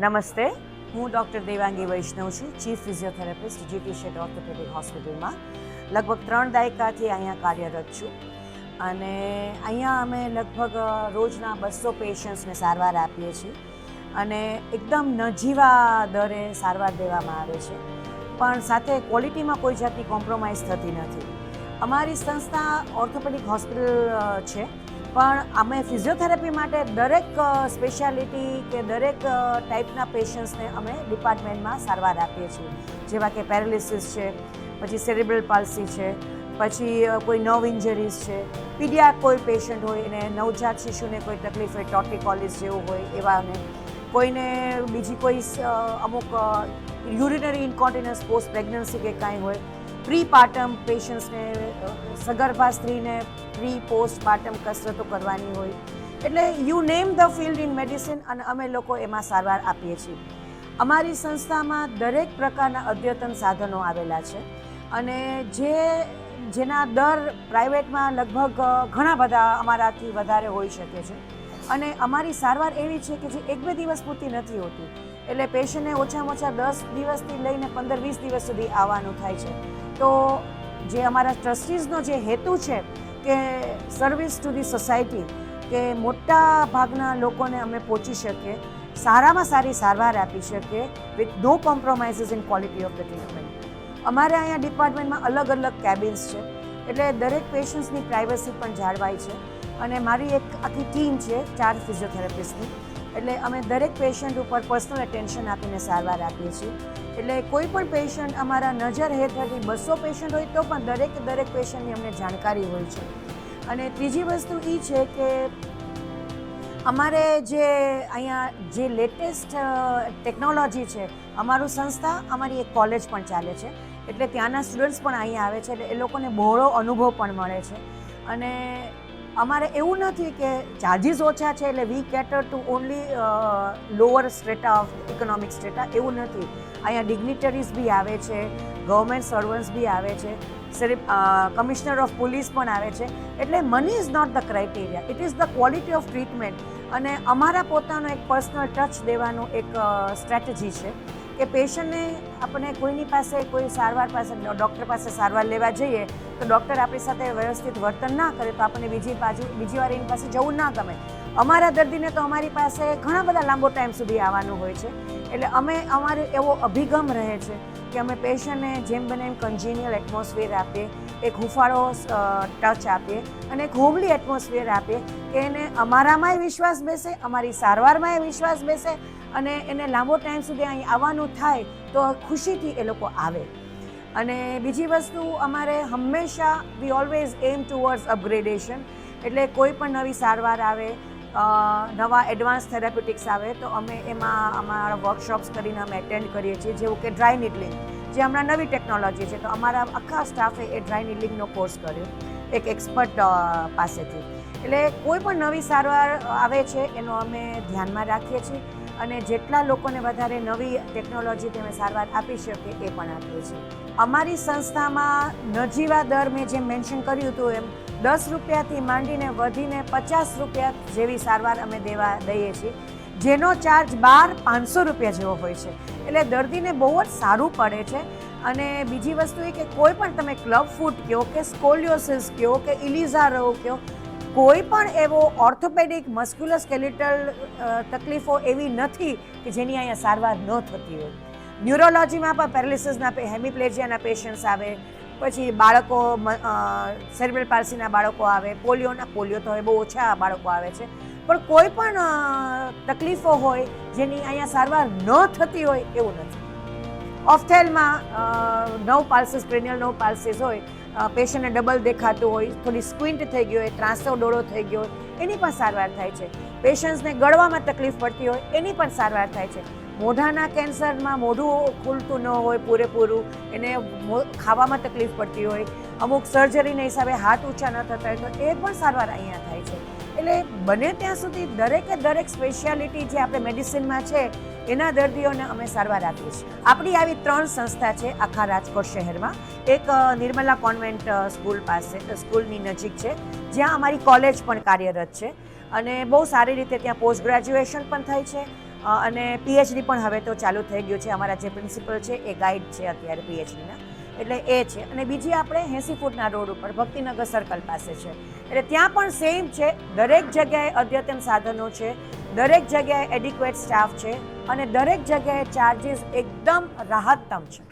નમસ્તે. હું ડૉક્ટર દેવાંગી વૈષ્ણવ છું, chief physiotherapist GT Sheth orthopaedic હોસ્પિટલમાં. લગભગ ત્રણ દાયકાથી અહીંયા કાર્યરત છું અને અહીંયા અમે લગભગ રોજના બસો પેશન્ટ્સને સારવાર આપીએ છીએ અને એકદમ નજીવા દરે સારવાર દેવામાં આવે છે. પણ સાથે ક્વોલિટીમાં કોઈ જાતની કોમ્પ્રોમાઇઝ થતી નથી. અમારી સંસ્થા ઓર્થોપેડિક હોસ્પિટલ છે. પણ અમે ફિઝિયોથેરાપી માટે દરેક સ્પેશિયાલિટી કે દરેક ટાઈપના પેશન્ટ્સને અમે ડિપાર્ટમેન્ટમાં સારવાર આપીએ છીએ. જેવા કે પેરાલિસિસ છે, પછી સેરેબ્રલ પાલ્સી છે, પછી કોઈ નવ ઇન્જરીઝ છે. પીડિયા કોઈ પેશન્ટ હોય, એને નવજાત શિશુને કોઈ તકલીફ હોય ટોટિકોલિસ જેવું હોય, એવાને. કોઈને બીજી કોઈ અમુક યુરિનરી ઇન્કોન્ટિનન્સ પોસ્ટ પ્રેગ્નન્સી કે કાંઈ હોય પ્રી પાર્ટમ પેશન્ટ્સને સગર્ભા સ્ત્રીને પ્રી પોસ્ટ પાર્ટમ કસરતો કરવાની હોય. એટલે you name the field in medicine અને અમે લોકો એમાં સારવાર આપીએ છીએ. અમારી સંસ્થામાં દરેક પ્રકારના અદ્યતન સાધનો આવેલા છે અને જે, જેના દર પ્રાઇવેટમાં લગભગ ઘણા બધા અમારાથી વધારે હોઈ શકે છે. અને અમારી સારવાર એવી છે કે જે એક બે દિવસ પૂરતી નથી હોતી. એટલે પેશન્ટને ઓછામાં ઓછા દસ દિવસથી લઈને પંદર વીસ દિવસ સુધી આવવાનું થાય છે. તો જે અમારા ટ્રસ્ટીઝનો જે હેતુ છે કે સર્વિસ ટુ ધી સોસાયટી કે મોટા ભાગના લોકોને અમે પહોંચી શકીએ, સારામાં સારી સારવાર આપી શકીએ with no compromises in quality of the treatment અમારે અહીંયા ડિપાર્ટમેન્ટમાં અલગ અલગ કેબિન્સ છે, એટલે દરેક પેશન્ટ્સની પ્રાઇવસી પણ જાળવાય છે. અને મારી એક આખી ટીમ છે, ચાર ફિઝિયોથેરાપિસ્ટની એટલે અમે દરેક પેશન્ટ ઉપર પર્સનલ અટેન્શન આપીને સારવાર આપીએ છીએ. એટલે કોઈ પણ પેશન્ટ અમારા નજર હેઠળથી બસો પેશન્ટ હોય તો પણ દરેક દરેક પેશન્ટની અમને જાણકારી હોય છે. અને ત્રીજી વસ્તુ એ છે કે અમારે જે અહીંયા જે લેટેસ્ટ ટેકનોલોજી છે, અમારું સંસ્થા, અમારી એક કોલેજ પણ ચાલે છે. એટલે ત્યાંના સ્ટુડન્ટ્સ પણ અહીંયા આવે છે, એટલે એ લોકોને બહોળો અનુભવ પણ મળે છે. અને અમારે એવું નથી કે ચાર્જિસ ઓછા છે એટલે we cater to only lower strata of economic strata એવું નથી. અહીંયા ડિગ્નિટરીઝ બી આવે છે ગવર્મેન્ટ સર્વન્ટ્સ બી આવે છે કમિશનર ઓફ પોલીસ પણ આવે છે. એટલે money is not the criteria it is the quality of treatment અને અમારા પોતાનો એક પર્સનલ ટચ દેવાનો એક સ્ટ્રેટેજી છે. કે પેશન્ટને આપણે કોઈની પાસે, કોઈ સારવાર પાસે ડૉક્ટર પાસે સારવાર લેવા જઈએ, તો ડૉક્ટર આપણી સાથે વ્યવસ્થિત વર્તન ના કરે તો આપણને બીજી બાજુ, બીજી વાર એની પાસે જવું ના ગમે. અમારા દર્દીને તો અમારી પાસે ઘણા બધા લાંબો ટાઈમ સુધી આવવાનું હોય છે. એટલે અમે અમારે એવો અભિગમ રહે છે કે અમે પેશન્ટને જેમ બને એમ કન્જિનિયલ એટમોસ્ફિયર આપીએ, એક હુફાળો ટચ આપીએ અને એક હોમલી એટમોસ્ફિયર આપીએ કે એને અમારામાંય વિશ્વાસ બેસે, અમારી સારવારમાંય વિશ્વાસ બેસે અને એને લાંબો ટાઈમ સુધી અહીં આવવાનું થાય તો ખુશીથી એ લોકો આવે. અને બીજી વસ્તુ, અમારે હંમેશા we always aim towards upgradation એટલે કોઈ પણ નવી સારવાર આવે નવા એડવાન્સ થેરાપ્યુટિક્સ આવે તો અમે એમાં અમારા વર્કશોપ્સ કરીને અમે એટેન્ડ કરીએ છીએ, જેવું કે ડ્રાય નીડલિંગ જે હમણાં નવી ટેકનોલોજી છે. તો અમારા આખા સ્ટાફે એ ડ્રાય નીડલિંગનો કોર્સ કર્યો, એક એક્સપર્ટ પાસેથી. એટલે કોઈ પણ નવી સારવાર આવે છે, એનો અમે ધ્યાનમાં રાખીએ છીએ અને જેટલા લોકોને વધારે નવી ટેકનોલોજી અમે સારવાર આપી શકે એ પણ આપીએ છીએ. અમારી સંસ્થામાં નજીવા દર મેં જેમ મેન્શન કર્યું હતું એમ દસ રૂપિયાથી માંડીને વધીને પચાસ રૂપિયા જેવી સારવાર અમે દેવા દઈએ છીએ, જેનો ચાર્જ બાર પાંચસો રૂપિયા જેવો હોય છે. એટલે દર્દીને બહુ જ સારું પડે છે. અને બીજી વસ્તુ એ કે કોઈ પણ તમે ક્લબ ફૂટ કહો કે સ્કોલિયોસિસ કહો કે ઇલિઝા રહો કહો, કોઈ પણ એવો ઓર્થોપેડિક મસ્ક્યુલર સ્કેલિટલ તકલીફો એવી નથી કે જેની અહીંયા સારવાર ન થતી હોય. ન્યુરોલોજીમાં પણ પેરાલિસિસના હેમિપ્લેજિયાના પેશન્ટ્સ આવે પછી બાળકો સેરેબ્રલ પાર્સીના બાળકો આવે પોલિયોના પોલિયો તો હવે બહુ ઓછા બાળકો આવે છે. પણ કોઈ પણ તકલીફો હોય, જેની અહીંયા સારવાર ન થતી હોય, એવું નથી. ઓફથેલમાં નવ પાલ્સીસ ક્રેનિયલ નવ પાલ્સીસ હોય પેશન્ટને ડબલ દેખાતું હોય, થોડી સ્ક્વિન્ટ થઈ ગઈ હોય, ત્રાસો ડોળો થઈ ગયો હોય, એની પણ સારવાર થાય છે. પેશન્ટ્સને ગળવામાં તકલીફ પડતી હોય, એની પણ સારવાર થાય છે. મોઢાના કેન્સરમાં મોઢું ખુલતું ન હોય, પૂરેપૂરું એને ખાવામાં તકલીફ પડતી હોય, અમુક સર્જરીના હિસાબે હાથ ઊંચા ન થતા હોય તો એ પણ સારવાર અહીંયા થાય છે. એટલે બને ત્યાં સુધી દરેકે દરેક સ્પેશિયાલિટી જે આપણે મેડિસિનમાં છે, એના દર્દીઓને અમે સારવાર આપીએ છીએ. આપણી આવી ત્રણ સંસ્થા છે આખા રાજકોટ શહેરમાં. એક નિર્મલા કોન્વેન્ટ સ્કૂલ પાસે સ્કૂલની નજીક છે, જ્યાં અમારી કોલેજ પણ કાર્યરત છે. અને બહુ સારી રીતે ત્યાં પોસ્ટ ગ્રેજ્યુએશન પણ થાય છે. અને પીએચડી પણ હવે તો ચાલુ થઈ ગયું છે. અમારા જે પ્રિન્સિપલ છે એ ગાઈડ છે અત્યારે પીએચડીના એટલે એ છે. અને બીજી આપણે એંસી ફૂટના રોડ ઉપર ભક્તિનગર સર્કલ પાસે છે. એટલે ત્યાં પણ સેમ છે. દરેક જગ્યાએ અદ્યતન સાધનો છે. દરેક જગ્યાએ એડિક્વેટ સ્ટાફ છે. અને દરેક જગ્યાએ ચાર્જીસ એકદમ રાહતતમ છે.